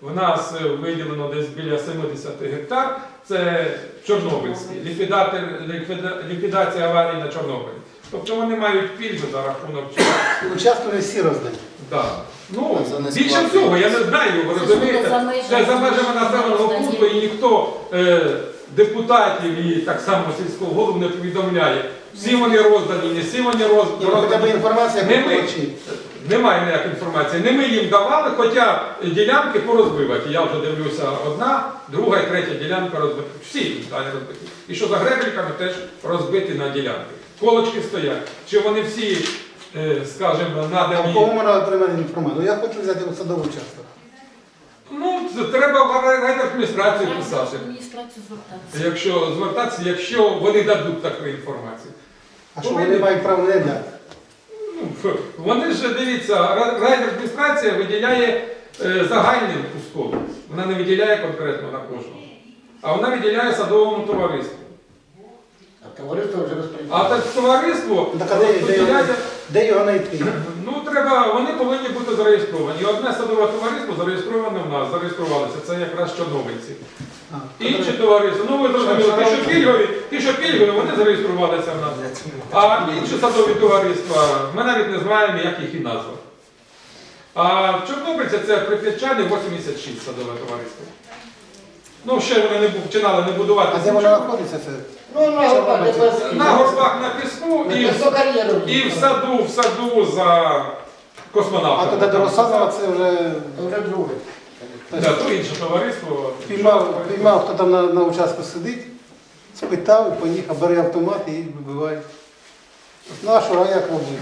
в нас е, виділено десь біля 70 гектар. Це Чорнобильський, ліквідатор, ліквіда- ліквідація аварії на Чорнобилі. Тобто вони мають пільгу за рахунок цього. Участвували всі роздані. Да. Ну, більше всього, я не знаю, ви розумієте, це за межами населеного пункту і ніхто е, депутатів і так само сільського голову не повідомляє. Всі вони роздані, не всі вони ну, хоча б роздані. інформація Не ми. Немає ніякої інформації. Не ми їм давали, хоча ділянки порозбиваті. Я вже дивлюся, одна, друга і третя ділянка розбиті. Всі тут розбиті. І що за гребельками теж розбиті на ділянки. Колочки стоять. Чи вони всі, е, скажімо, надані. кого можна отримати інформацію? Ну, Я хочу взяти у садовий участок. Ну, це треба в райдержадміністрацію писати. Адміністрацію звертатися. Якщо звертатися, якщо вони дадуть таку інформацію. А що вони мають право не дати? Вони ж дивіться, ра- райдержадміністрація виділяє е, загальним куском. Вона не виділяє конкретно на кожного. А вона виділяє садовому товариству. А товариство вже А так товариство Так, а де, де, його, виділяє, де його знайти? ну треба, вони повинні бути зареєстровані. І одне садове товариство зареєстроване в нас, зареєструвалося. Це якраз чорнобильці. Інші товариства, ну ви зрозуміли, ті, що пільгові, ті, що пільгові, вони зареєструвалися в нас. А інші садові товариства, ми навіть не знаємо, як їх і назва. А в Чорнобильці це прип'ятчани 86 садове товариство. Ну, ще вони не починали не будувати. А де воно знаходиться? Це? Ну, на горбах. На горбах на піску і, І в- і в саду, в саду за А космонавтами. туди до Росанова це вже То вже друге. Да, то інше товариство. піймав, піймав, хто там на, на участку сидить, спитав поїхав, бере автомат і вибиває. Ну а що, а як робити?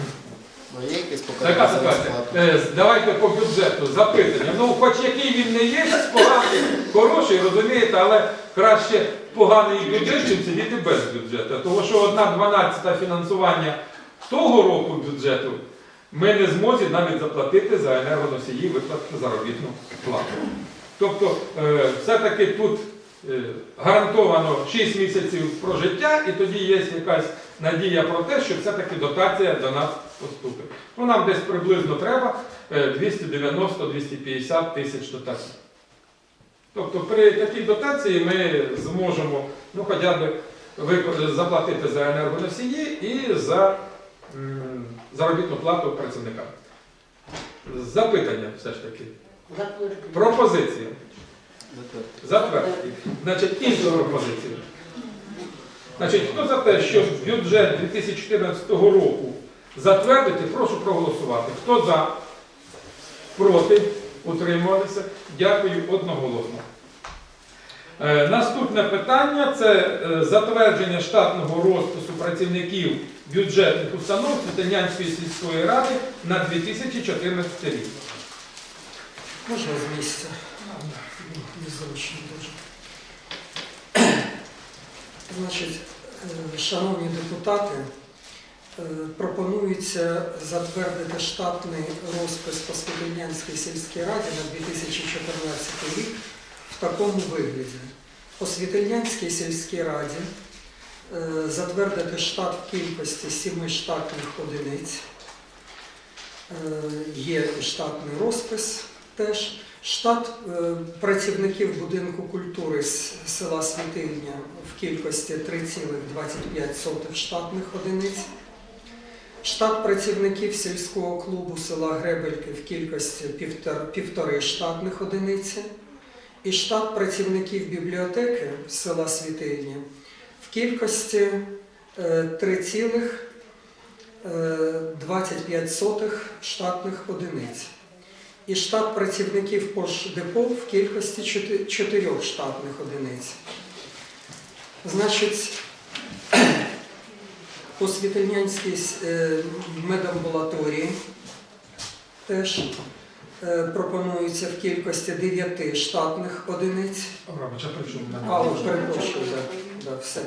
Ну, є Така за ситуація. Е, Давайте по бюджету запитання. Ну, хоч який він не є, поганий, хороший, розумієте, але краще поганий бюджет, чим сидіти без бюджету. Тому що одна дванадцята фінансування того року бюджету ми не зможемо навіть заплатити за енергоносії виплатити заробітну плату. Тобто, е, все-таки тут е, гарантовано 6 місяців прожиття, і тоді є якась надія про те, що все-таки дотація до нас поступить. Ну, нам десь приблизно треба е, 290-250 тисяч дотацій. Тобто при такій дотації ми зможемо ну, хоча б заплатити за енергоносії і за заробітну плату працівникам. Запитання все ж таки. Пропозиція. Затвердити. Значить, іншу пропозицію. Значить, хто за те, щоб бюджет 2014 року затвердити, прошу проголосувати. Хто за? Проти? Утримувалися? Дякую одноголосно. Е, наступне питання це е, затвердження штатного розпису працівників бюджетних установ Світанянської сільської ради на 2014 рік. Можна з місця? Незручно дуже. Значить, е, шановні депутати, пропонується затвердити штатний розпис по Світильнянській сільській раді на 2014 рік в такому вигляді. По Світильнянській сільській раді е, затвердити штат в кількості 7 штатних одиниць. Е, Є штатний розпис теж. Штат е, працівників будинку культури з села Світильня в кількості 3,25 штатних одиниць. Штат працівників сільського клубу села Гребельки в кількості півтори штатних одиниці. І штат працівників бібліотеки села Світильня в кількості е, 3,25 штатних одиниць і штат працівників Пошдепо в кількості 4 штатних одиниць. Значить, по Світельнянській е, медамбулаторії теж е, пропонується в кількості 9 штатних одиниць. А от, перепрошую, да, все.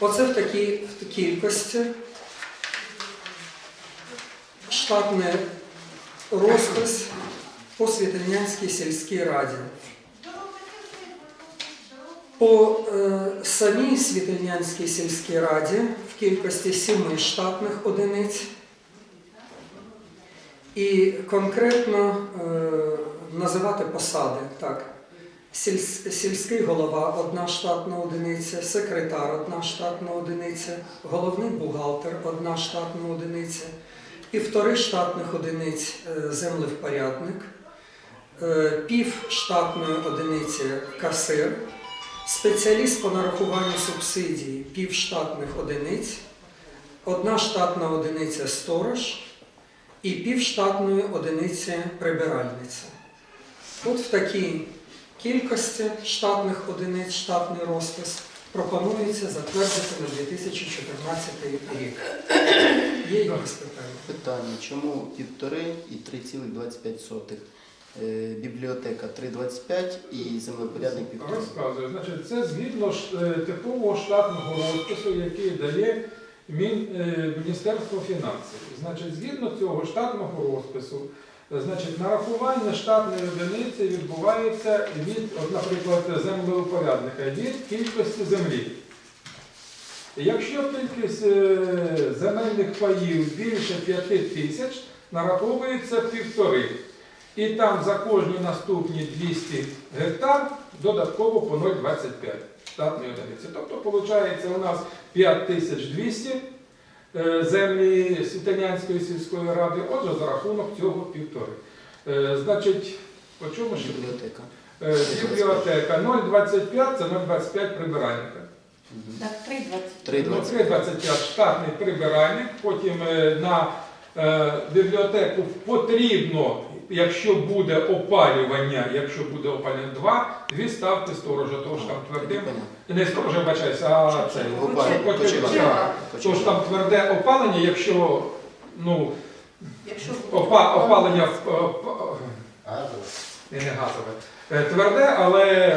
Оце в такій в кількості. Штатний розпис по Світельнянській сільській раді. По е, самій Світельнянській сільській раді в кількості 7 штатних одиниць. І конкретно е, називати посади. Так. Сільський голова одна штатна одиниця, секретар одна штатна одиниця, головний бухгалтер одна штатна одиниця, півтори штатних одиниць е, землевпорядник, е, пів штатної одиниці касир, спеціаліст по нарахуванню субсидій пів штатних одиниць, одна штатна одиниця сторож і пів штатної одиниці прибиральниця. От в такій кількості штатних одиниць, штатний розпис пропонується затвердити на 2014 рік. Є якісь питання? Питання, чому півтори і 3,25? Е, Бібліотека 3,25 і землепорядник півтори. Розказую. Значить, це згідно е, типового штатного розпису, який дає Міністерство фінансів. Значить, згідно цього штатного розпису, е, значить, нарахування штатної одиниці відбувається від, от, наприклад, землеупорядника, від кількості землі. Якщо кількість е, земельних паїв більше 5 тисяч, нараховується півтори. І там за кожні наступні 200 гектар додатково по 0,25 штатної одиниці. Тобто, виходить, у нас 5200 е, землі Світанянської сільської ради, отже, за рахунок цього півтори. Е, Значить, по чому ж? Бібліотека. Е, Бібліотека 0,25 це 0,25 прибиральника. Так, 3,25. 3,25 штатний прибиральник, потім на бібліотеку потрібно, якщо буде опалювання, якщо буде опалювання 2, дві ставки сторожа, того ж там твердим, не сторожа, бачайся, а це. Почивання. так. Тож там тверде опалення, якщо ну, опа, опалення е, і не газове. Е, Тверде, але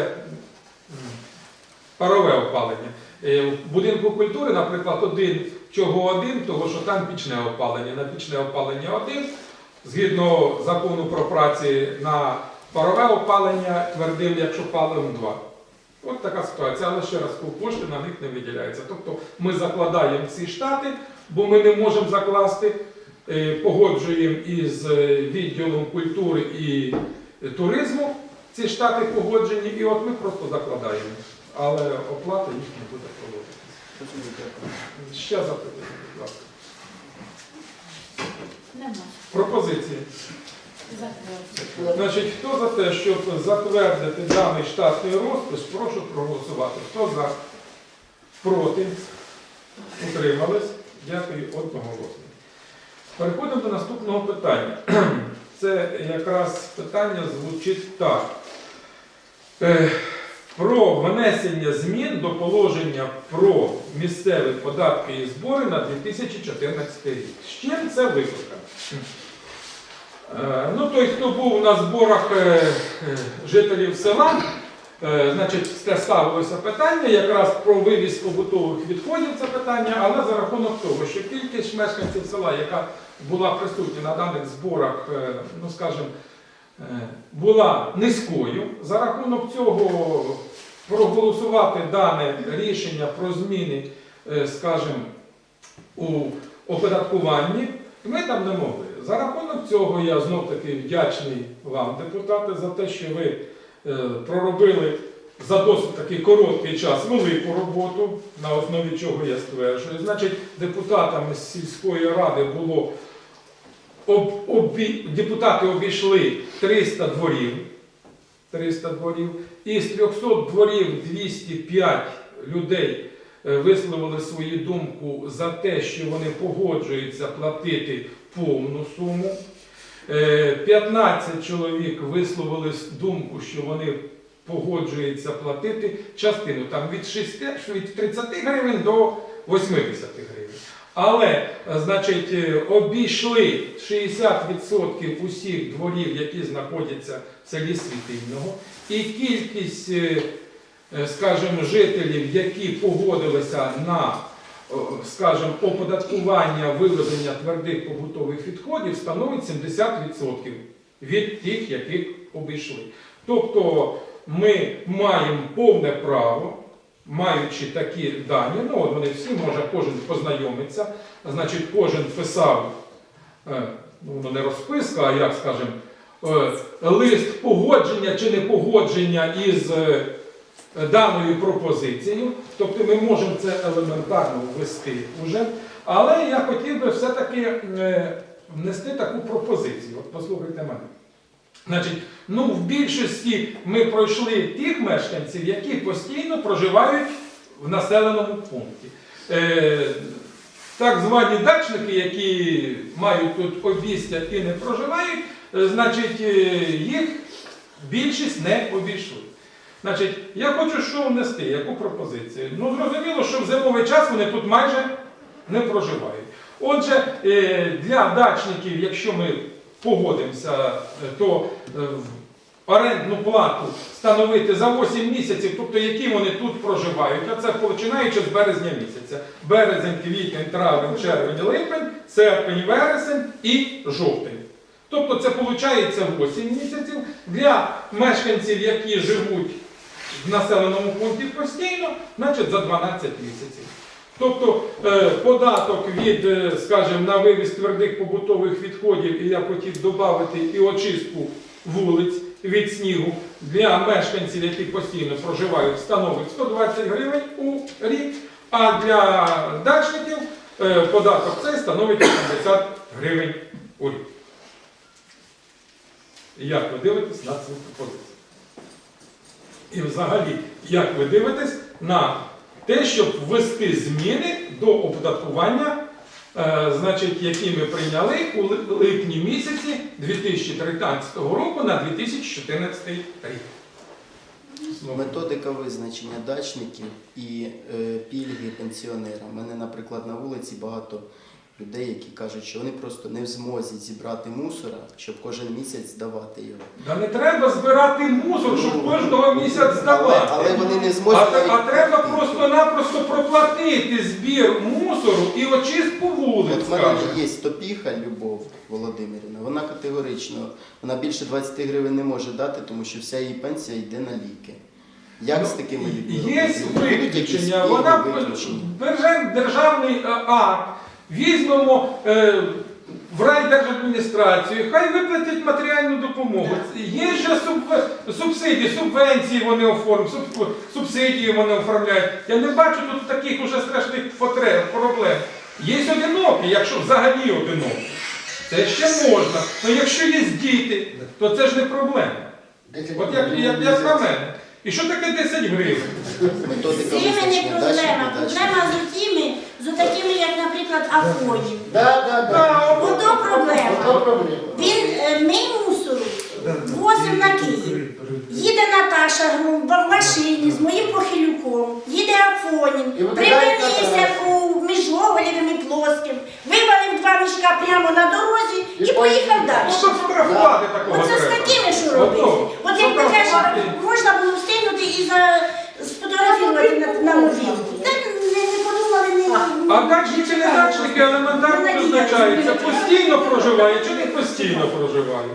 парове опалення. Е, В будинку культури, наприклад, один, чого один, того що там пічне опалення. На пічне опалення один. Згідно закону про праці на парове опалення, твердим, якщо паливом два. От така ситуація, але ще раз кошти на них не виділяються. Тобто ми закладаємо ці штати, бо ми не можемо закласти, е, погоджуємо із е, відділом культури і туризму ці штати погоджені, і от ми просто закладаємо. Але оплата їх не буде проводитися. Ще запитання, будь ласка. Нема. Пропозиції. Затвердити. Значить, хто за те, щоб затвердити даний штатний розпис, прошу проголосувати. Хто за? Проти? Утримались? Дякую одноголосно. Переходимо до наступного питання. Це якраз питання звучить так. Е, Про внесення змін до положення про місцеві податки і збори на 2014 рік. З чим це викликано? Е, Ну, той, хто був на зборах е, е, жителів села, значить, ставилося питання якраз про вивіз побутових відходів це питання, але за рахунок того, що кількість мешканців села, яка була присутня на даних зборах, ну скажімо, була низькою. За рахунок цього проголосувати дане рішення про зміни, скажімо, у оподаткуванні ми там не могли. За рахунок цього я знов таки вдячний вам, депутати, за те, що ви е, проробили за досить такий короткий час велику роботу, на основі чого я стверджую. Значить, депутатами з сільської ради було об, обі, депутати обійшли 300 дворів. 300 дворів. Із 300 дворів 205 людей висловили свою думку за те, що вони погоджуються платити повну суму. Е, 15 чоловік висловили думку, що вони погоджуються платити частину там від 6, від 30 гривень до 80 гривень. Але, е, значить, е, обійшли 60% усіх дворів, які знаходяться в селі Світильного, і кількість, е, е, скажімо, жителів, які погодилися на скажімо, оподаткування вивезення твердих побутових відходів становить 70% від тих, яких обійшли. Тобто ми маємо повне право, маючи такі дані, ну от вони всі, може кожен познайомиться, значить кожен писав, е, ну не розписка, а як скажемо, е, лист погодження чи не погодження із е, даною пропозицією. Тобто ми можемо це елементарно ввести вже. Але я хотів би все-таки е, внести таку пропозицію. От послухайте мене. Значить, ну в більшості ми пройшли тих мешканців, які постійно проживають в населеному пункті. Е, так звані дачники, які мають тут обістя і не проживають, е, значить, е, їх більшість не обійшли. Значить, я хочу що внести, яку пропозицію. Ну, зрозуміло, що в зимовий час вони тут майже не проживають. Отже, е, для дачників, якщо ми погодимося, е, то е, орендну плату встановити за 8 місяців, тобто які вони тут проживають, а це починаючи з березня місяця. Березень, квітень, травень, червень, липень, серпень, вересень і жовтень. Тобто це виходить 8 місяців для мешканців, які живуть в населеному пункті постійно, значить за 12 місяців. Тобто е, податок від, е, скажімо, на вивіз твердих побутових відходів, і я хотів додати і очистку вулиць від снігу для мешканців, які постійно проживають, становить 120 гривень у рік, а для дачників е, податок цей становить 80 гривень у рік. Як ви дивитесь на цю пропозицію? І взагалі, як ви дивитесь на те, щоб ввести зміни до оподаткування, е, значить, які ми прийняли у липні місяці 2013 року на 2014 рік. Методика визначення дачників і е, пільги пенсіонерам. У мене, наприклад, на вулиці багато людей, які кажуть, що вони просто не в змозі зібрати мусора, щоб кожен місяць здавати його. Да не треба збирати мусор, щоб кожного місяця здавати. але вони не А, зможуть. а навіть- треба просто-напросто проплатити збір мусору і очистку вулиць. От в мене є Топіха Любов Володимирівна. Вона категорично, вона більше 20 гривень не може дати, тому що вся її пенсія йде на ліки. Як з такими людьми? Є? Виключення. Вона державний е, акт, візьмемо е, в райдержадміністрацію, хай виплатять матеріальну допомогу. Є ще суб- субсидії, субвенції вони оформлюють, суб- субсидії вони оформляють. Я не бачу тут таких уже страшних потреб, проблем. Є одинокі, якщо взагалі одинокі. Це ще можна. Ну якщо є діти, то це ж не проблема. От як, як, як на мене. І що таке 10 гривень? Методика З цими не визначення проблема. Проблема з тими, з такими, як, наприклад, Афонів. Да, да, да. Та, Ото проблема. Ото проблема. Він е, ми мусору возимо на Київ. Їде Наташа Груба в машині з моїм похилюком, їде Афонін, І викидає Наташу. у між Гоголєвим і Плоским, вивалив два мішка прямо на дорозі і далі. поїхав Ну, далі. фотографувати такого Оце з треба. такими що робити. От як ти кажеш, фотографувати. можна було встигнути і за сфотографувати на, на мобілку. Та не, не подумали, не А дачники не дачники елементарно визначаються. Постійно проживає чи не постійно проживає?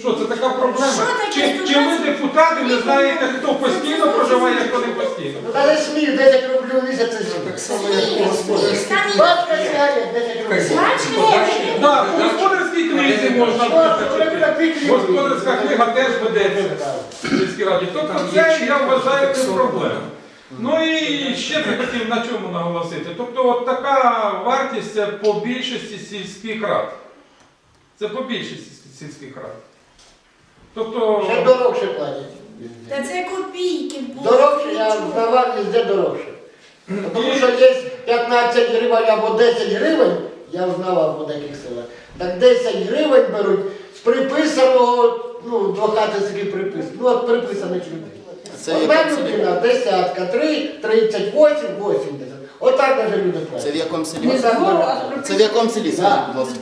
Що це така проблема? Що таке Чи, чи ви депутати не знаєте, хто постійно проживає, а хто не постійно? Ну, та не сміх, 10 рублів в місяць це сміх. Так само, як у господарстві. Батька сядє, 10 рублів. Бачите? Так, у господарській книзі можна визначити. Господарська книга теж ведеться в сільській раді. Тобто це, я вважаю, не проблема. Ну і ще б хотів на чому наголосити. Тобто от така вартість це по більшості сільських рад. Це по більшості сільських рад. Тобто. Ще дорогше платять. Та це копійки. Дорогше, я здавав везде дорогше. Тому що є 15 гривень або 10 гривень, я взнавав по деяких селах. Так 10 гривень беруть з приписаного, ну, до хати собі припис. Ну, от приписаних людей. Це Одна людина, десятка, 3, 38, 80. Отак даже люди Це в платять. якому селі? Ні, так беруть. Це в якому селі, скажіть, будь ласка?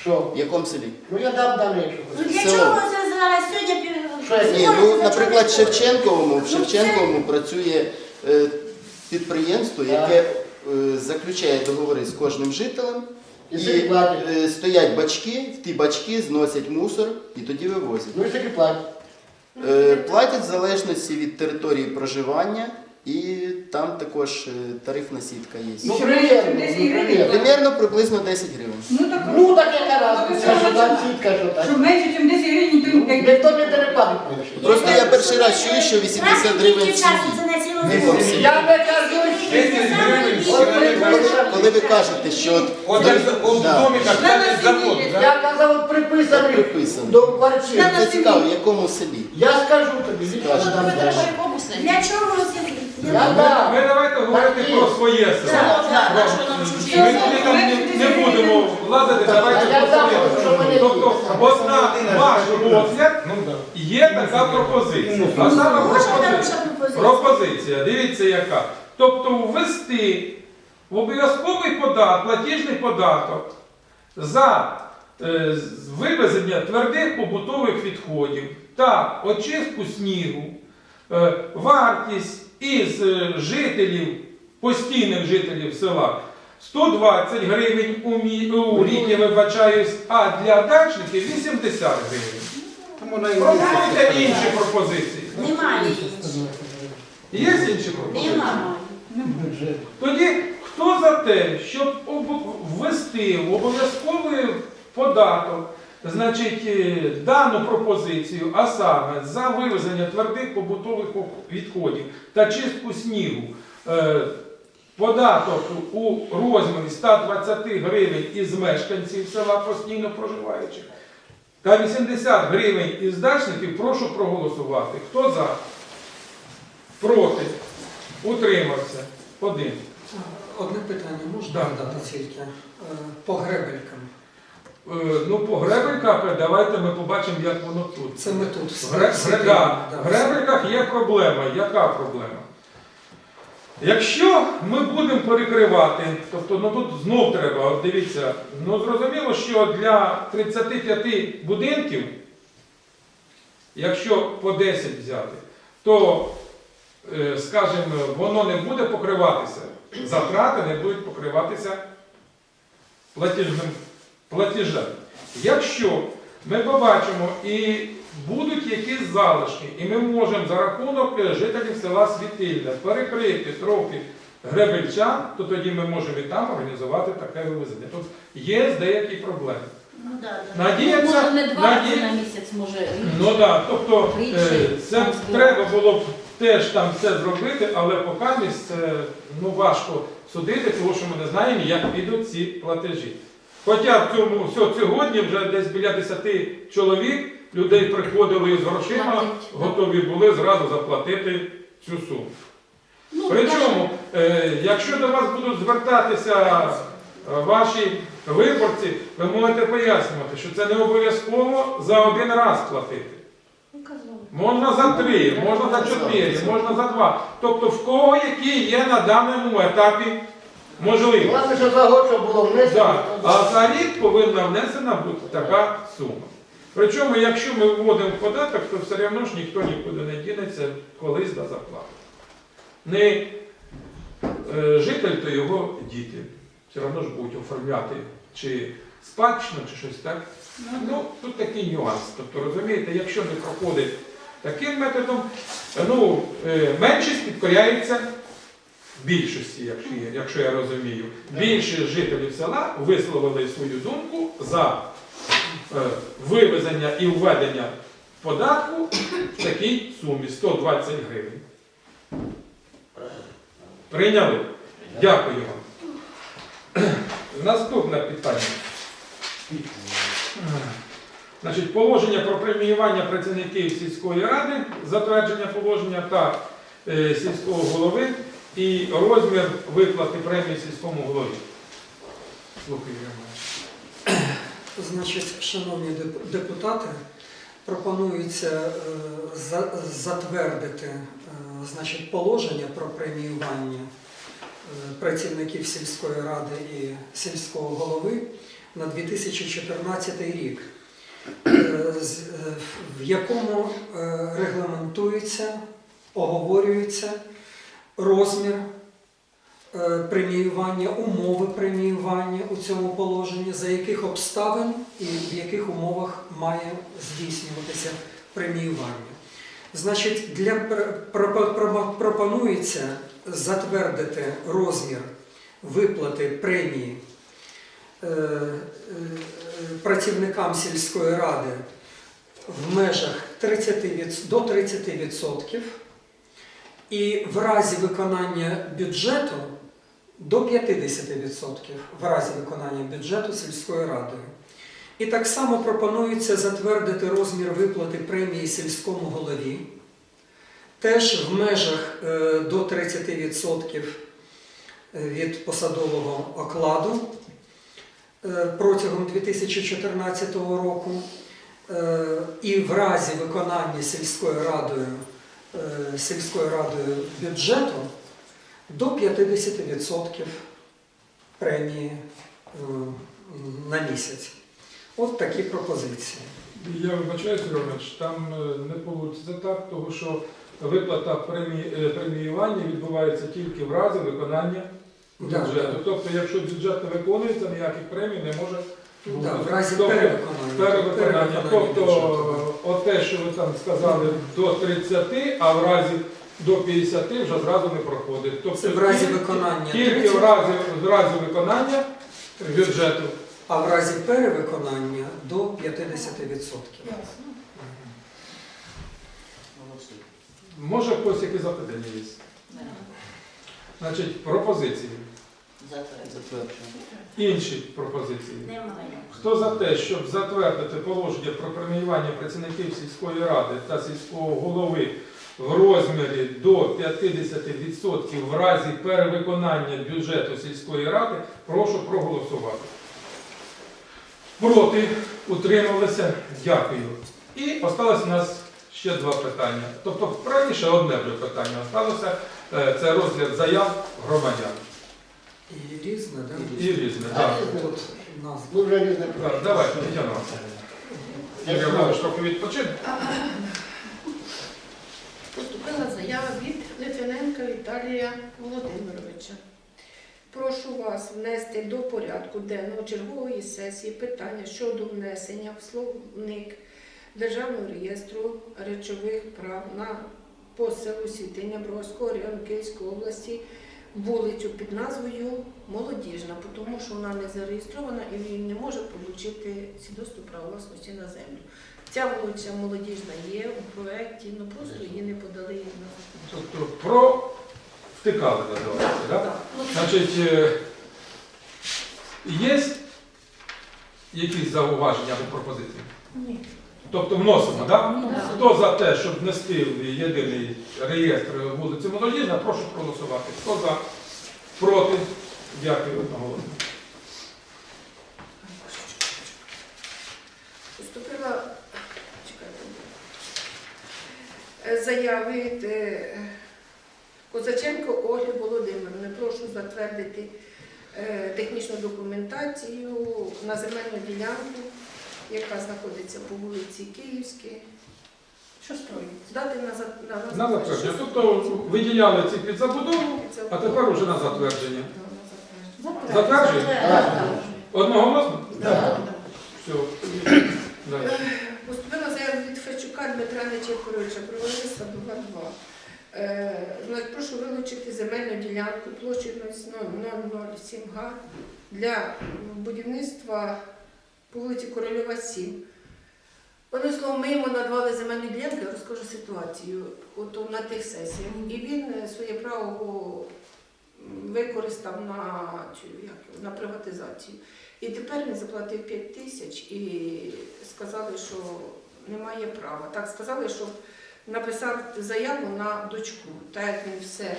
Що? В якому селі? Ну я дам дам, якщо Ну для Село. чого це зараз сьогодні Ні, ну, наприклад, в Шевченковому, в Ну, Шевченковому працює е, підприємство, яке е, заключає договори з кожним жителем. І І платять. е, стоять бачки, в ті бачки зносять мусор і тоді вивозять. Ну і скільки платять. Е, Платять в залежності від території проживання І там також е, тарифна сітка є. Ну, приємно, ну, приємно. Примерно приблизно 10 гривень. Ну так, Ну, так яка разниця, що там сітка, що так. що менше, ніж 10 гривень, то й Ніхто не терепанить. Просто я перший раз чую, що 80 гривень часу це Не всі. Я не кажу, 10 гривень От. Коли ви кажете, що от, От як за- от в Да. домі так завод, да? Я казав, от приписаний Приписаний. до квартири. це цікаво, в якому селі. Я скажу тобі, Скажи. відповідь дам. Треба якомусь Для чого? Я да. Ми давайте говорити Так, про своє село. що Ми туди там не, не будемо лазити, давайте Я про дам, своє що село. Тобто, є. от на ваш розгляд є така пропозиція. А саме хороша пропозиція. пропозиція. Пропозиція, дивіться яка. Тобто ввести в обов'язковий податок, платіжний податок за е, вивезення твердих побутових відходів та очистку снігу, е, вартість із е, жителів, постійних жителів села 120 гривень у, мі- у рік, я вибачаюсь, а для дачників 80 гривень. Пропонуйте інші пропозиції. Немає інших. Є інші пропозиції? Тоді хто за те, щоб ввести в обов'язковий податок, значить, е, дану пропозицію, а саме за вивезення твердих побутових відходів та чистку снігу, е, податок у розмірі 120 гривень із мешканців села постійно проживаючих та 80 гривень із дачників, прошу проголосувати. Хто за? Проти? Утримався? Один. Одне питання можна Да. дати тільки Е, по гребелькам. Е, Ну, по гребельках давайте ми побачимо, як воно тут. Це ми тут В гре- гре- да. В гребельках є проблема. Яка проблема? Якщо ми будемо перекривати, тобто ну тут знов треба, от дивіться, ну зрозуміло, що для 35 будинків, якщо по 10 взяти, то, е, скажімо, воно не буде покриватися, затрати не будуть покриватися платіжним платежем. Якщо ми побачимо і будуть якісь залишки, і ми можемо за рахунок е, жителів села Світильне перекрити трохи гребельчан, то тоді ми можемо і там організувати таке вивезення. Тут є деякі проблеми. Ну, да, да. Надіємося, Може не два наді- на місяць, може. Ну так, да, тобто е, це треба було б теж там все зробити, але поки це ну, важко судити, тому що ми не знаємо, як підуть ці платежі. Хоча в цьому все, сьогодні вже десь біля 10 чоловік людей приходили з грошима, готові були зразу заплатити цю суму. Ну, Причому, е, якщо до вас будуть звертатися е, ваші виборці, ви можете пояснювати, що це не обов'язково за один раз платити. Ну. Можна за три, можна за чотири, можна за два. Тобто в кого які є на даному етапі можливості. Головне, що за год, щоб було внесено. Так, А за рік повинна внесена бути така сума. Причому, якщо ми вводимо в податок, то все одно ж ніхто нікуди не дінеться, колись да заплатить. Не е, житель, то його діти. Все одно ж будуть оформляти чи спадщину, чи щось так. Ну, тут такий нюанс. Тобто, розумієте, якщо не проходить таким методом, ну, е, меншість підкоряється більшості, якщо, якщо я розумію. Більшість жителів села висловили свою думку за е, вивезення і введення податку в такій сумі 120 гривень. Прийняли? Дякую вам. Наступне питання. Значить, положення про преміювання працівників сільської ради, затвердження положення та е, сільського голови і розмір виплати премії сільському голові. Роман. Значить, шановні депутати, пропонується е, за- затвердити е, значить, положення про преміювання е, працівників сільської ради і сільського голови на 2014 рік, в якому е, регламентується, оговорюється розмір е, преміювання, умови преміювання у цьому положенні, за яких обставин і в яких умовах має здійснюватися преміювання. Значить, для пр- пропо- пропо- пропонується затвердити розмір виплати премії е, е, працівникам сільської ради в межах 30 від- до 30% і в разі виконання бюджету до 50% в разі виконання бюджету сільською радою. І так само пропонується затвердити розмір виплати премії сільському голові, теж в межах е, до 30% від посадового окладу е, протягом 2014 року. Е, І в разі виконання сільською радою, е, сільською радою бюджету до 50% премії е, на місяць. От такі пропозиції. Я вибачаюсь, Ромич, там е, не вийде так, тому що виплата е, преміювання відбувається тільки в разі виконання бюджету. Тобто, якщо бюджет не виконується, ніяких премій не може бути. В разі Тобто, перевиконання. Тобто, от те, що ви там сказали, до 30, а в разі до 50 вже зразу не проходить. Тобто, Це в разі тільки- виконання Тільки 30, в разі, в разі виконання бюджету. а в разі перевиконання до 50%. Може, в когось які запитання є? Значить, пропозиції. Затверджую. Інші пропозиції. Немає. Хто за те, щоб затвердити положення про преміювання працівників сільської ради та сільського голови в розмірі до 50% в разі перевиконання бюджету сільської ради, прошу проголосувати. Проти, утрималися, дякую. І осталось у нас ще два питання. Тобто раніше одне вже питання осталося. Е, Це розгляд заяв громадян. І різне, да? І різне. так. Ми вже різне Так, Давайте, Тетяна Васильівна. Юрій Іванович, трохи відпочинь. Поступила заява від Литвиненка Віталія Володимировича. Прошу вас внести до порядку денного чергової сесії питання щодо внесення в словник Державного реєстру речових прав на по селу Світиня Бровського району Київської області вулицю під назвою Молодіжна, тому що вона не зареєстрована і він не може отримати свідоцтво права власності на землю. Ця вулиця молодіжна є у проєкті, ну просто її не подали на Тобто про втикали називається, так? Значить, е, є якісь зауваження або пропозиції? Ні. Тобто вносимо, так? Хто за те, щоб внести в єдиний реєстр вулиці Молодіжна, прошу проголосувати. Хто за? Проти? Дякую одноголосно. Поступила чекайте, е, від е, Козаченко Ольги Володимирівни. Прошу затвердити е, технічну документацію на земельну ділянку, яка знаходиться по вулиці Київській. Що строїться? Дати на, за- на, На затвердження. Тобто виділяли ці під забудову, а тепер уже на затвердження. Затверджуємо? Одноголосно? Так. Все. Далі. Поступила заява від Фечука Дмитра Нечепоровича про виробництво 2 2. Е, значить, прошу вилучити земельну ділянку площею 007 га для будівництва по вулиці Корольова 7. Одним словом, ми йому надавали земельну ділянку, я розкажу ситуацію от на тих сесіях. І він е, своє право використав на, як, на приватизацію. І тепер він заплатив 5 тисяч і сказали, що немає права. Так сказали, щоб написав заяву на дочку. Так як він все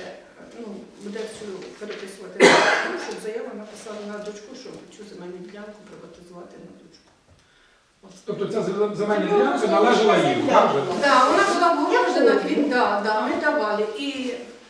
ну, буде всю переписувати, дочку, щоб заяву написала на дочку, щоб цю земельну ділянку приватизувати на дочку. Тобто ця земельна ділянка належала їм, так? Да, вона була обгорожена, він да, да, ми давали. І